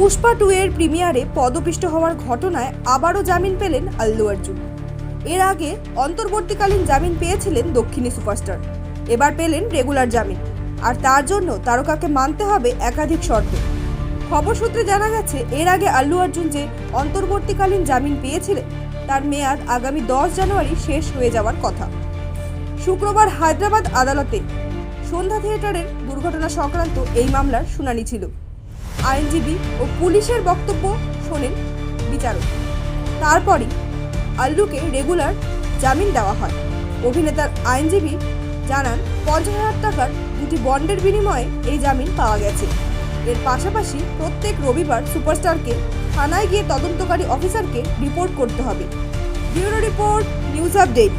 Pushpa two এর প্রিমিয়ারে পদপিষ্ট হওয়ার ঘটনায় আবারও জামিন পেলেন আল্লু অর্জুন। এর আগে অন্তর্বর্তীকালীন জামিন পেয়েছিলেন দক্ষিণী সুপারস্টার। এবার পেলেন রেগুলার জামিন। আর তার জন্য তারকাকে মানতে হবে একাধিক শর্ত। খবর সূত্রে জানা গেছে, এর আগে আল্লু অর্জুন যে অন্তর্বর্তীকালীন জামিন পেয়েছিলেন, তার মেয়াদ আগামী দশ জানুয়ারি শেষ হয়ে যাওয়ার কথা। শুক্রবার হায়দ্রাবাদ আদালতে সন্ধ্যা থিয়েটারের দুর্ঘটনা সংক্রান্ত এই মামলার শুনানি ছিল। আইনজীবী ও পুলিশের বক্তব্য শোনেন বিচারক। তারপরই আল্লুকে রেগুলার জামিন দেওয়া হয়। অভিনেতার আইনজীবী জানান, পঞ্চাশ হাজার টাকার দুটি বন্ডের বিনিময়ে এই জামিন পাওয়া গেছে। এর পাশাপাশি প্রত্যেক রবিবার সুপারস্টারকে থানায় গিয়ে তদন্তকারী অফিসারকে রিপোর্ট করতে হবে। Bureau report, news update.